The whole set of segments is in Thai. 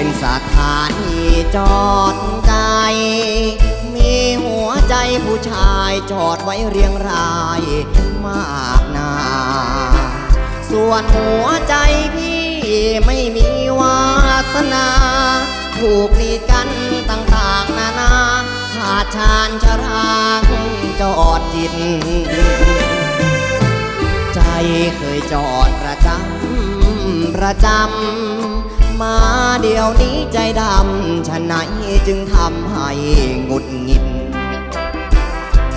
็นสถานีจอดไกลมีหัวใจผู้ชายจอดไว้เรียงรายมากนา ส่วนหัวใจพี่ไม่มีวาสนา ถูกลีดกันต่างๆนานาขาดชานชรางจอดจิตใจเคยจอดประจำประจำ มาเดี๋ยวนี้ใจดำฉะไหนจึงทำให้หงุดหงิด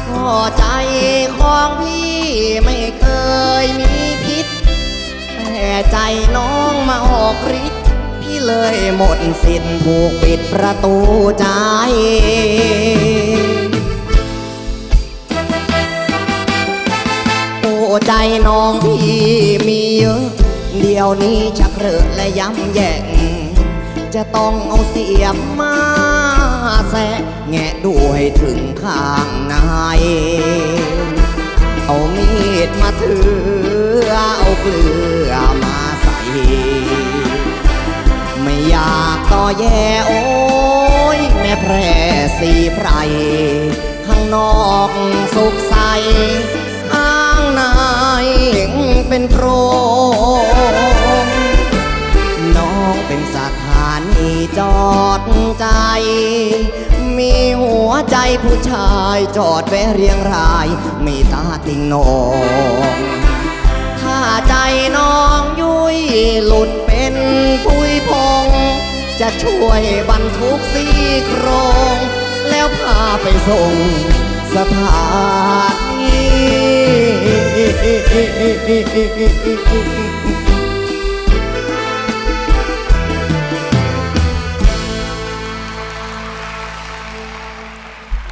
ก็ใจของพี่ไม่เคยมีพิษ แต่ใจน้องมาออกฤทธิ์พี่เลยหมดสิทธิ์ผูกปิดประตูใจโอ้ใจน้องพี่มีเยอะ ดี๋ยวนี้ชักเรือและย้ำแย่ง จะต้องเอาเสียมมาแสะแงะด้วยถึงข้างในเอามีดมาถือ เอาเกลือมาใส่ ไม่อยากต่อแย่โอ้ย แม่แพร่สีไพรข้างนอกสุขใส มีหัวใจผู้ชายจอดแวะเรียงราย มีตาติงโหนงถ้าใจน้องยุยหลุดเป็นพุยพง จะช่วยบรรทุกซี่โครง แล้วพาไปส่งสถานี